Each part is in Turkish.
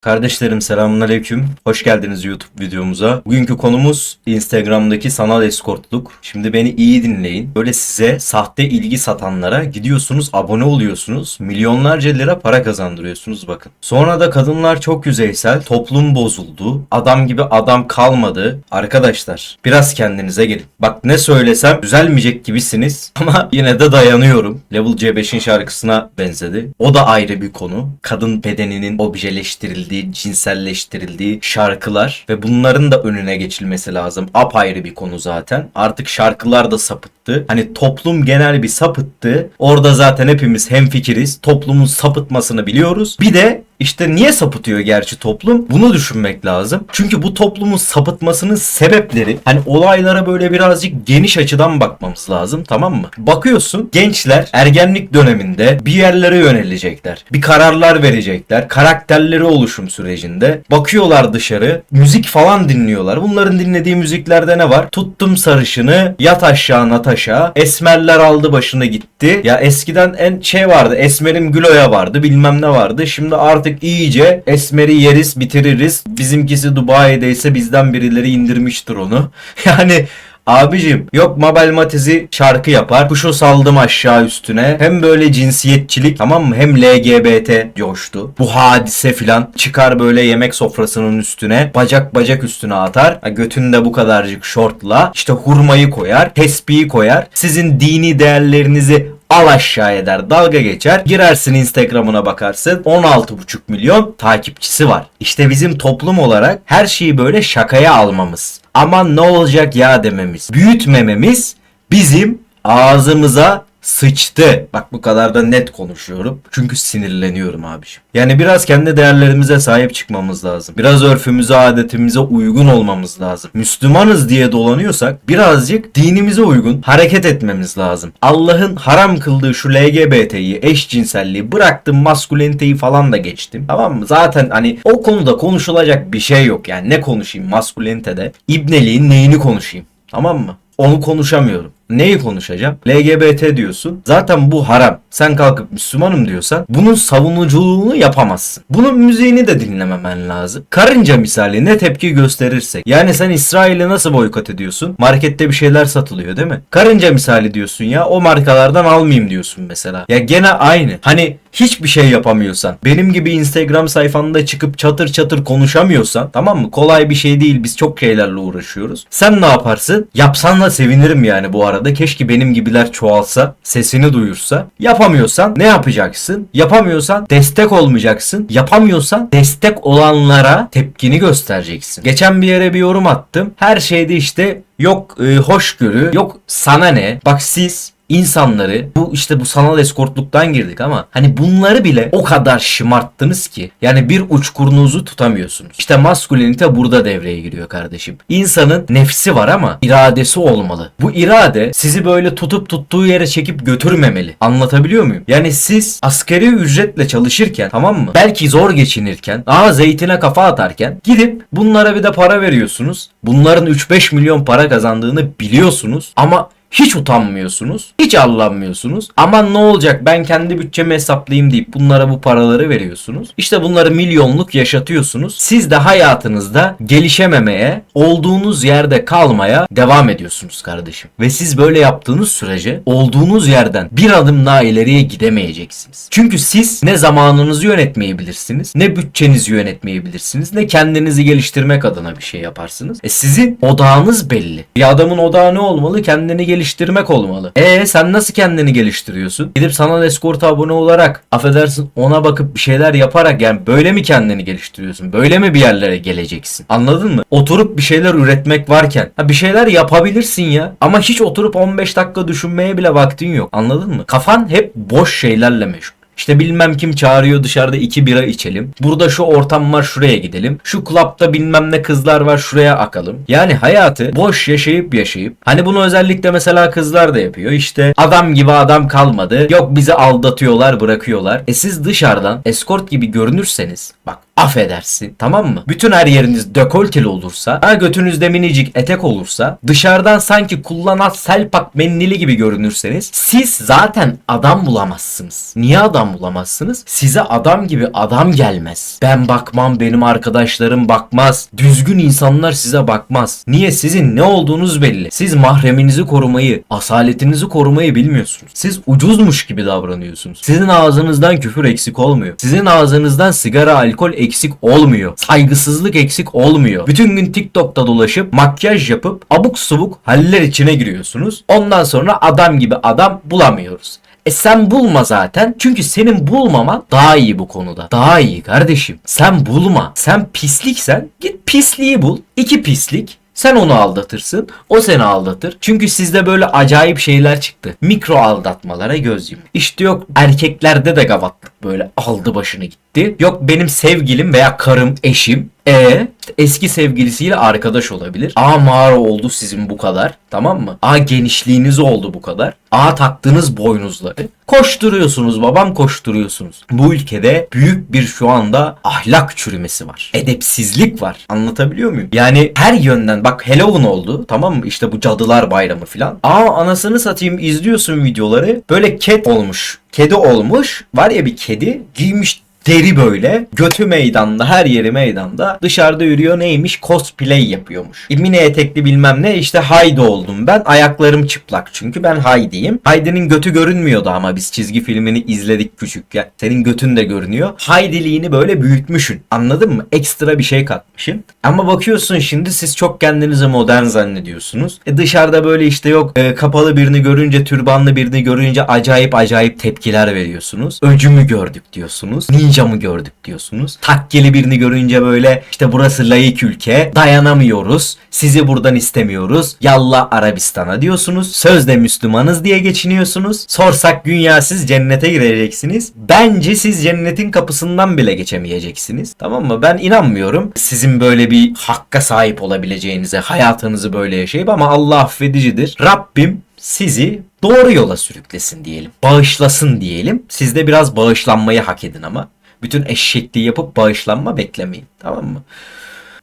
Kardeşlerim selamünaleyküm. Hoş geldiniz YouTube videomuza. Bugünkü konumuz Instagram'daki sanal eskortluk. Şimdi beni iyi dinleyin. Böyle size sahte ilgi satanlara gidiyorsunuz, abone oluyorsunuz. Milyonlarca lira para kazandırıyorsunuz bakın. Sonra da kadınlar çok yüzeysel, toplum bozuldu. Adam gibi adam kalmadı. Arkadaşlar biraz kendinize gelin. Bak ne söylesem düzelmeyecek gibisiniz ama yine de dayanıyorum. Level C5'in şarkısına benzedi. O da ayrı bir konu. Kadın bedeninin objeleştirildiği, cinselleştirildiği şarkılar ve bunların da önüne geçilmesi lazım. Apayrı bir konu zaten. Artık şarkılar da sapıttı. Hani toplum genel bir sapıttı. Orada zaten hepimiz hemfikiriz. Toplumun sapıtmasını biliyoruz. Bir de işte niye sapıtıyor gerçi toplum? Bunu düşünmek lazım. Çünkü bu toplumun sapıtmasının sebepleri hani olaylara böyle birazcık geniş açıdan bakmamız lazım tamam mı? Bakıyorsun gençler ergenlik döneminde bir yerlere yönelecekler. Bir kararlar verecekler. Karakterleri oluşum sürecinde. Bakıyorlar dışarı. Müzik falan dinliyorlar. Bunların dinlediği müziklerde ne var? Tuttum sarışını, yat aşağı Natasha, esmerler aldı başını gitti. Ya eskiden en şey vardı. Esmerim Gülo'ya vardı. Bilmem ne vardı. Şimdi artık iyice esmeri yeriz, bitiririz. Bizimkisi Dubai'deyse bizden birileri indirmiştir onu. Yani Abicim yok Mabel Matiz'i şarkı yapar. Kuşu saldım aşağı üstüne. Hem böyle cinsiyetçilik tamam mı? Hem LGBT coştu. Bu hadise filan çıkar böyle yemek sofrasının üstüne. Bacak bacak üstüne atar. Götünde bu kadarcık şortla. işte hurmayı koyar. Tespihi koyar. Sizin dini değerlerinizi al aşağı eder dalga geçer. Girersin instagramına bakarsın. 16,5 milyon takipçisi var. İşte bizim toplum olarak her şeyi böyle şakaya almamız. Aman ne olacak ya dememiz. Büyütmememiz bizim ağzımıza sıçtı. Bak bu kadar da net konuşuyorum. Çünkü sinirleniyorum abiciğim. Yani biraz kendi değerlerimize sahip çıkmamız lazım. Biraz örfümüze, adetimize uygun olmamız lazım. Müslümanız diye dolanıyorsak birazcık dinimize uygun hareket etmemiz lazım. Allah'ın haram kıldığı şu LGBT'yi, eşcinselliği bıraktım, masküleniteyi falan da geçtim. Tamam mı? Zaten hani o konuda konuşulacak bir şey yok. Yani ne konuşayım maskülenitede? İbneliğin neyini konuşayım? Tamam mı? Onu konuşamıyorum. Neyi konuşacağım? LGBT diyorsun. Zaten bu haram. Sen kalkıp Müslümanım diyorsan bunun savunuculuğunu yapamazsın. Bunun müziğini de dinlememen lazım. Karınca misali ne tepki gösterirsek. Yani sen İsrail'i nasıl boykot ediyorsun? Markette bir şeyler satılıyor değil mi? Karınca misali diyorsun ya o markalardan almayayım diyorsun mesela. Ya gene aynı. Hani hiçbir şey yapamıyorsan, benim gibi Instagram sayfanda çıkıp çatır çatır konuşamıyorsan, tamam mı? Kolay bir şey değil. Biz çok şeylerle uğraşıyoruz. Sen ne yaparsın? Yapsan da sevinirim yani bu arada. Keşke benim gibiler çoğalsa, sesini duyursa. Yapamıyorsan ne yapacaksın? Yapamıyorsan destek olmayacaksın. Yapamıyorsan destek olanlara tepkini göstereceksin. Geçen bir yere bir yorum attım. Her şeyde işte yok e, hoşgörü, yok sana ne? Bak siz insanları bu işte bu sanal eskortluktan girdik ama hani bunları bile o kadar şımarttınız ki yani bir uçkurunuzu tutamıyorsunuz. İşte maskülenite burada devreye giriyor kardeşim. İnsanın nefsi var ama iradesi olmalı. Bu irade sizi böyle tutup tuttuğu yere çekip götürmemeli. Anlatabiliyor muyum? Yani siz askeri ücretle çalışırken tamam mı? Belki zor geçinirken, aa zeytine kafa atarken gidip bunlara bir de para veriyorsunuz. Bunların 3-5 milyon para kazandığını biliyorsunuz ama hiç utanmıyorsunuz. Hiç allanmıyorsunuz. Aman ne olacak ben kendi bütçemi hesaplayayım deyip bunlara bu paraları veriyorsunuz. İşte bunları milyonluk yaşatıyorsunuz. Siz de hayatınızda gelişememeye, olduğunuz yerde kalmaya devam ediyorsunuz kardeşim. Ve siz böyle yaptığınız sürece olduğunuz yerden bir adım daha ileriye gidemeyeceksiniz. Çünkü siz ne zamanınızı yönetmeyi bilirsiniz, ne bütçenizi yönetmeyi bilirsiniz, ne kendinizi geliştirmek adına bir şey yaparsınız. E sizin odağınız belli. Bir adamın odağı ne olmalı? Kendini geliştirmek olmalı. E sen nasıl kendini geliştiriyorsun? Gidip sanal eskorta abone olarak affedersin ona bakıp bir şeyler yaparak yani böyle mi kendini geliştiriyorsun? Böyle mi bir yerlere geleceksin? Anladın mı? Oturup bir şeyler üretmek varken ha bir şeyler yapabilirsin ya. Ama hiç oturup 15 dakika düşünmeye bile vaktin yok. Anladın mı? Kafan hep boş şeylerle meşgul. İşte bilmem kim çağırıyor dışarıda iki bira içelim. Burada şu ortam var şuraya gidelim. Şu klapta bilmem ne kızlar var şuraya akalım. Yani hayatı boş yaşayıp yaşayıp hani bunu özellikle mesela kızlar da yapıyor. İşte adam gibi adam kalmadı. Yok bizi aldatıyorlar bırakıyorlar. E siz dışarıdan eskort gibi görünürseniz bak affedersin tamam mı? Bütün her yeriniz dekolteli olursa, ha götünüzde minicik etek olursa, dışarıdan sanki kullanan selpak mendili gibi görünürseniz siz zaten adam bulamazsınız. Niye adam bulamazsınız? Size adam gibi adam gelmez. Ben bakmam, benim arkadaşlarım bakmaz. Düzgün insanlar size bakmaz. Niye? Sizin ne olduğunuz belli. Siz mahreminizi korumayı, asaletinizi korumayı bilmiyorsunuz. Siz ucuzmuş gibi davranıyorsunuz. Sizin ağzınızdan küfür eksik olmuyor. Sizin ağzınızdan sigara, alkol eksik olmuyor. Saygısızlık eksik olmuyor. Bütün gün TikTok'ta dolaşıp makyaj yapıp abuk subuk haller içine giriyorsunuz. Ondan sonra adam gibi adam bulamıyoruz. E sen bulma zaten. Çünkü senin bulmaman daha iyi bu konuda. Daha iyi kardeşim. Sen bulma. Sen pisliksen git pisliği bul. İki pislik. Sen onu aldatırsın. O seni aldatır. Çünkü sizde böyle acayip şeyler çıktı. Mikro aldatmalara göz yum. İşte yok erkeklerde de gavatlık böyle aldı başını gitti. Yok benim sevgilim veya karım, eşim e eski sevgilisiyle arkadaş olabilir. A mağara oldu sizin bu kadar. Tamam mı? A genişliğiniz oldu bu kadar. A taktığınız boynuzları. Koşturuyorsunuz babam koşturuyorsunuz. Bu ülkede büyük bir şu anda ahlak çürümesi var. Edepsizlik var. Anlatabiliyor muyum? Yani her yönden bak Halloween oldu tamam mı? İşte bu cadılar bayramı filan. Aa anasını satayım izliyorsun videoları. Böyle ket olmuş. Kedi olmuş. Var ya bir kedi giymiş deri böyle. Götü meydanda, her yeri meydanda. Dışarıda yürüyor neymiş? Cosplay yapıyormuş. E, mini etekli bilmem ne işte Haydi oldum ben. Ayaklarım çıplak çünkü ben Haydi'yim. Haydi'nin götü görünmüyordu ama biz çizgi filmini izledik küçükken. Senin götün de görünüyor. Haydiliğini böyle büyütmüşün. Anladın mı? Ekstra bir şey katmışsın. Ama bakıyorsun şimdi siz çok kendinizi modern zannediyorsunuz. E dışarıda böyle işte yok e, kapalı birini görünce, türbanlı birini görünce acayip acayip tepkiler veriyorsunuz. Öcümü gördük diyorsunuz. Ninja mı gördük diyorsunuz. Takkeli birini görünce böyle işte burası layık ülke. Dayanamıyoruz. Sizi buradan istemiyoruz. Yallah Arabistan'a diyorsunuz. Sözde Müslümanız diye geçiniyorsunuz. Sorsak dünya siz cennete gireceksiniz. Bence siz cennetin kapısından bile geçemeyeceksiniz. Tamam mı? Ben inanmıyorum. Sizin böyle bir hakka sahip olabileceğinize, hayatınızı böyle yaşayıp ama Allah affedicidir. Rabbim sizi doğru yola sürüklesin diyelim. Bağışlasın diyelim. Siz de biraz bağışlanmayı hak edin ama. Bütün eşekliği yapıp bağışlanma beklemeyin. Tamam mı?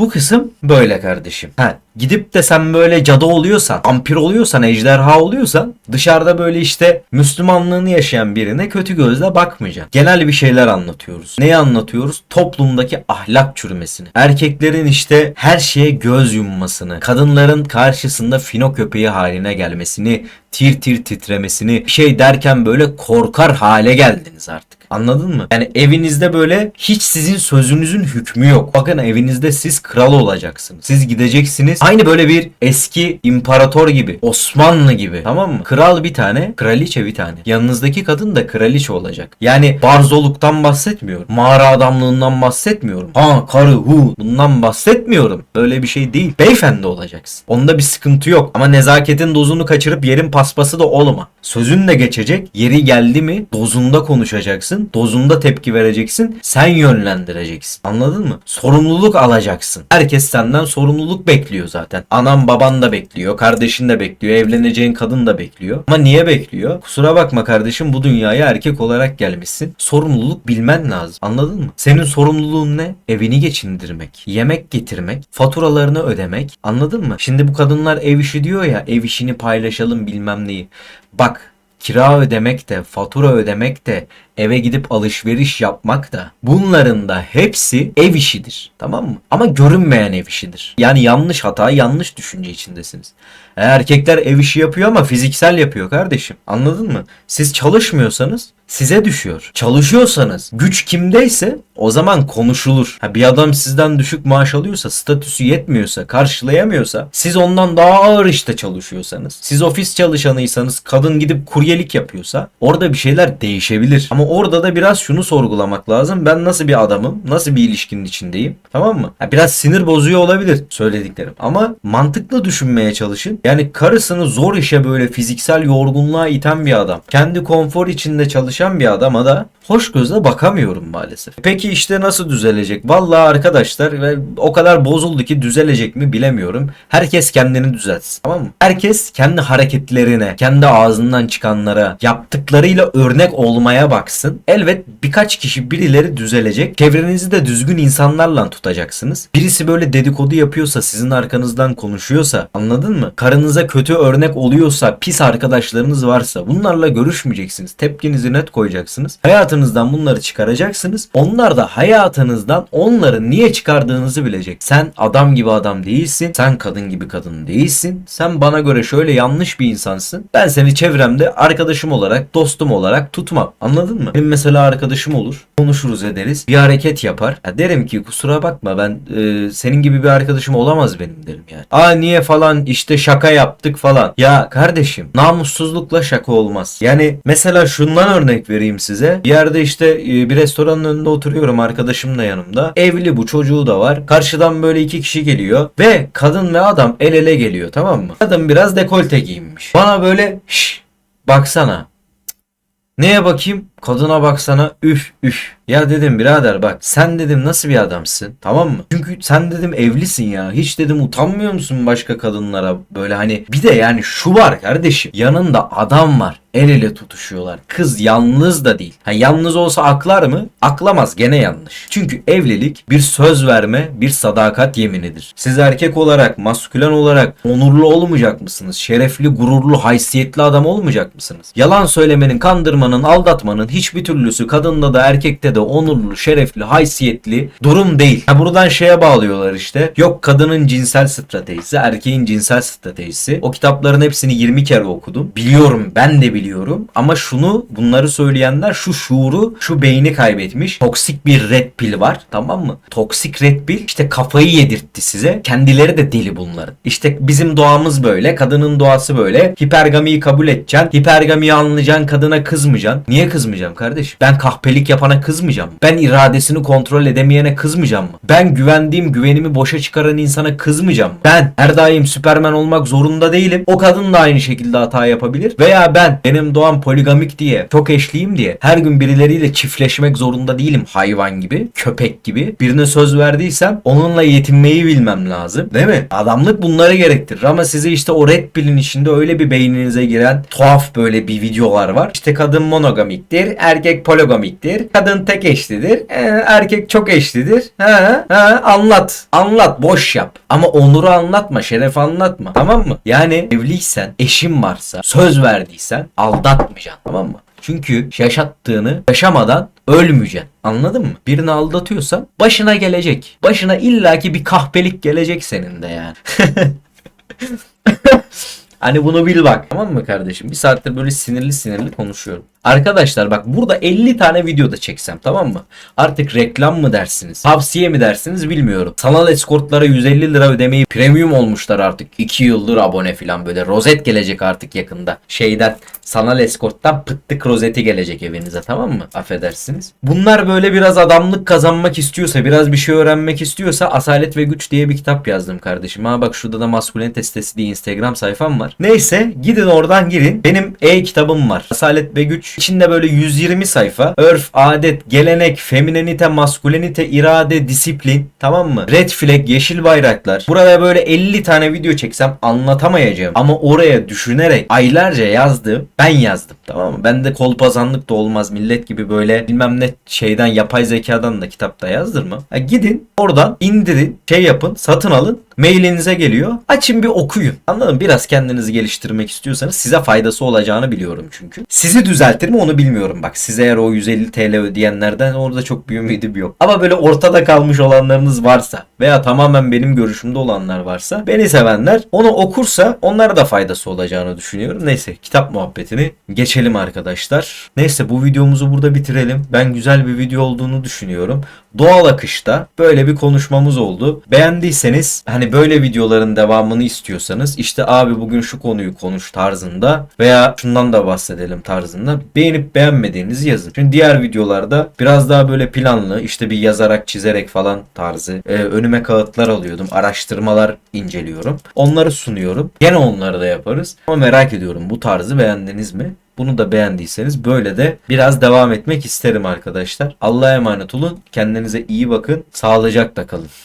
Bu kısım böyle kardeşim. Ha, gidip de sen böyle cadı oluyorsan, vampir oluyorsan, ejderha oluyorsan dışarıda böyle işte Müslümanlığını yaşayan birine kötü gözle bakmayacaksın. Genel bir şeyler anlatıyoruz. Neyi anlatıyoruz? Toplumdaki ahlak çürümesini. Erkeklerin işte her şeye göz yummasını, kadınların karşısında fino köpeği haline gelmesini, tir tir titremesini, şey derken böyle korkar hale geldiniz artık. Anladın mı? Yani evinizde böyle hiç sizin sözünüzün hükmü yok. Bakın evinizde siz kral olacaksınız. Siz gideceksiniz. Aynı böyle bir eski imparator gibi. Osmanlı gibi. Tamam mı? Kral bir tane, kraliçe bir tane. Yanınızdaki kadın da kraliçe olacak. Yani barzoluktan bahsetmiyorum. Mağara adamlığından bahsetmiyorum. Ha karı hu bundan bahsetmiyorum. Böyle bir şey değil. Beyefendi olacaksın. Onda bir sıkıntı yok. Ama nezaketin dozunu kaçırıp yerin paspası da olma. Sözün de geçecek. Yeri geldi mi dozunda konuşacaksın. Dozunda tepki vereceksin. Sen yönlendireceksin. Anladın mı? Sorumluluk alacaksın. Herkes senden sorumluluk bekliyor zaten. Anan baban da bekliyor. Kardeşin de bekliyor. Evleneceğin kadın da bekliyor. Ama niye bekliyor? Kusura bakma kardeşim bu dünyaya erkek olarak gelmişsin. Sorumluluk bilmen lazım. Anladın mı? Senin sorumluluğun ne? Evini geçindirmek. Yemek getirmek. Faturalarını ödemek. Anladın mı? Şimdi bu kadınlar ev işi diyor ya ev işini paylaşalım bilmem neyi. Bak kira ödemek de, fatura ödemek de, eve gidip alışveriş yapmak da bunların da hepsi ev işidir. Tamam mı? Ama görünmeyen ev işidir. Yani yanlış hata, yanlış düşünce içindesiniz. E, Erkekler ev işi yapıyor ama fiziksel yapıyor kardeşim. Anladın mı? Siz çalışmıyorsanız size düşüyor. Çalışıyorsanız güç kimdeyse o zaman konuşulur. Ha, bir adam sizden düşük maaş alıyorsa, statüsü yetmiyorsa, karşılayamıyorsa, siz ondan daha ağır işte çalışıyorsanız, siz ofis çalışanıysanız, kadın gidip kuryelik yapıyorsa orada bir şeyler değişebilir. Ama orada da biraz şunu sorgulamak lazım. Ben nasıl bir adamım? Nasıl bir ilişkinin içindeyim? Tamam mı? Ha, biraz sinir bozuyor olabilir söylediklerim. Ama mantıklı düşünmeye çalışın. Yani karısını zor işe böyle fiziksel yorgunluğa iten bir adam. Kendi konfor içinde çalışan bir adama da hoş gözle bakamıyorum maalesef. Peki işte nasıl düzelecek? Vallahi arkadaşlar ve o kadar bozuldu ki düzelecek mi bilemiyorum. Herkes kendini düzeltsin. Tamam mı? Herkes kendi hareketlerine, kendi ağzından çıkanlara, yaptıklarıyla örnek olmaya baksın. Elbet birkaç kişi birileri düzelecek. Çevrenizi de düzgün insanlarla tutacaksınız. Birisi böyle dedikodu yapıyorsa, sizin arkanızdan konuşuyorsa, anladın mı? Karınıza kötü örnek oluyorsa, pis arkadaşlarınız varsa bunlarla görüşmeyeceksiniz. Tepkinizi net koyacaksınız. Hayatınızdan bunları çıkaracaksınız. Onlar da hayatınızdan onları niye çıkardığınızı bilecek. Sen adam gibi adam değilsin. Sen kadın gibi kadın değilsin. Sen bana göre şöyle yanlış bir insansın. Ben seni çevremde arkadaşım olarak, dostum olarak tutmam. Anladın mı? Benim mesela arkadaşım olur. Konuşuruz ederiz. Bir hareket yapar. Ya derim ki kusura bakma ben e, senin gibi bir arkadaşım olamaz benim derim yani. Aa niye falan işte şaka yaptık falan. Ya kardeşim namussuzlukla şaka olmaz. Yani mesela şundan örnek vereyim size. Bir yerde işte e, bir restoranın önünde oturuyorum arkadaşım da yanımda. Evli bu çocuğu da var. Karşıdan böyle iki kişi geliyor ve kadın ve adam el ele geliyor tamam mı? Kadın biraz dekolte giyinmiş. Bana böyle şş baksana. Neye bakayım? Kadına baksana üf üf. Ya dedim birader bak sen dedim nasıl bir adamsın tamam mı? Çünkü sen dedim evlisin ya. Hiç dedim utanmıyor musun başka kadınlara böyle hani bir de yani şu var kardeşim. Yanında adam var. El ele tutuşuyorlar. Kız yalnız da değil. Ha, yalnız olsa aklar mı? Aklamaz gene yanlış. Çünkü evlilik bir söz verme, bir sadakat yeminidir. Siz erkek olarak, maskülen olarak onurlu olmayacak mısınız? Şerefli, gururlu, haysiyetli adam olmayacak mısınız? Yalan söylemenin, kandırmanın, aldatmanın hiçbir türlüsü kadında da erkekte de onurlu, şerefli, haysiyetli durum değil. Ha, buradan şeye bağlıyorlar işte. Yok kadının cinsel stratejisi, erkeğin cinsel stratejisi. O kitapların hepsini 20 kere okudum. Biliyorum ben de biliyorum. Ama şunu bunları söyleyenler şu şuuru şu beyni kaybetmiş. Toksik bir red pill var tamam mı? Toksik red pill işte kafayı yedirtti size. Kendileri de deli bunların. İşte bizim doğamız böyle. Kadının doğası böyle. Hipergamiyi kabul edeceksin. Hipergamiyi anlayacaksın. Kadına kızmayacaksın. Niye kızmayacağım kardeş? Ben kahpelik yapana kızmayacağım. Ben iradesini kontrol edemeyene kızmayacağım mı? Ben güvendiğim güvenimi boşa çıkaran insana kızmayacağım mı? Ben her daim süpermen olmak zorunda değilim. O kadın da aynı şekilde hata yapabilir. Veya ben benim doğam poligamik diye, çok eşliyim diye her gün birileriyle çiftleşmek zorunda değilim hayvan gibi, köpek gibi. Birine söz verdiysem onunla yetinmeyi bilmem lazım. Değil mi? Adamlık bunları gerektirir ama size işte o red pill'in içinde öyle bir beyninize giren tuhaf böyle bir videolar var. İşte kadın monogamiktir, erkek poligamiktir, kadın tek eşlidir, ee, erkek çok eşlidir. Ha, ha, anlat. Anlat. Boş yap. Ama onuru anlatma, şeref anlatma. Tamam mı? Yani evliysen, eşin varsa, söz verdiysen aldatmayacaksın. Tamam mı? Çünkü yaşattığını yaşamadan ölmeyeceksin. Anladın mı? Birini aldatıyorsan başına gelecek. Başına illaki bir kahpelik gelecek senin de yani. Hani bunu bil bak. Tamam mı kardeşim? Bir saattir böyle sinirli sinirli konuşuyorum. Arkadaşlar bak burada 50 tane video da çeksem tamam mı? Artık reklam mı dersiniz? Tavsiye mi dersiniz bilmiyorum. Sanal eskortlara 150 lira ödemeyi premium olmuşlar artık. 2 yıldır abone falan böyle. Rozet gelecek artık yakında. Şeyden sanal eskorttan pıttık rozeti gelecek evinize tamam mı? Affedersiniz. Bunlar böyle biraz adamlık kazanmak istiyorsa, biraz bir şey öğrenmek istiyorsa Asalet ve Güç diye bir kitap yazdım kardeşim. Ha bak şurada da maskulinite sitesi diye Instagram sayfam var. Neyse gidin oradan girin. Benim e-kitabım var. Asalet ve Güç İçinde böyle 120 sayfa. Örf, adet, gelenek, feminenite, maskulinite, irade, disiplin. Tamam mı? Red flag, yeşil bayraklar. Buraya böyle 50 tane video çeksem anlatamayacağım. Ama oraya düşünerek aylarca yazdım. Ben yazdım. Tamam mı? Ben de kolpazanlık da olmaz. Millet gibi böyle bilmem ne şeyden yapay zekadan da kitapta yazdırma. Ha, gidin oradan indirin, şey yapın, satın alın mailinize geliyor. Açın bir okuyun. Anladın mı? Biraz kendinizi geliştirmek istiyorsanız size faydası olacağını biliyorum çünkü. Sizi düzeltir mi onu bilmiyorum. Bak size eğer o 150 TL ödeyenlerden orada çok bir ümidim yok. Ama böyle ortada kalmış olanlarınız varsa veya tamamen benim görüşümde olanlar varsa beni sevenler onu okursa onlara da faydası olacağını düşünüyorum. Neyse kitap muhabbetini geçelim arkadaşlar. Neyse bu videomuzu burada bitirelim. Ben güzel bir video olduğunu düşünüyorum. Doğal akışta böyle bir konuşmamız oldu. Beğendiyseniz hani böyle videoların devamını istiyorsanız işte abi bugün şu konuyu konuş tarzında veya şundan da bahsedelim tarzında beğenip beğenmediğinizi yazın. Çünkü diğer videolarda biraz daha böyle planlı işte bir yazarak çizerek falan tarzı e, önüme kağıtlar alıyordum. Araştırmalar inceliyorum. Onları sunuyorum. Gene onları da yaparız. Ama merak ediyorum bu tarzı beğendiniz mi? Bunu da beğendiyseniz böyle de biraz devam etmek isterim arkadaşlar. Allah'a emanet olun. Kendinize iyi bakın. Sağlıcakla kalın.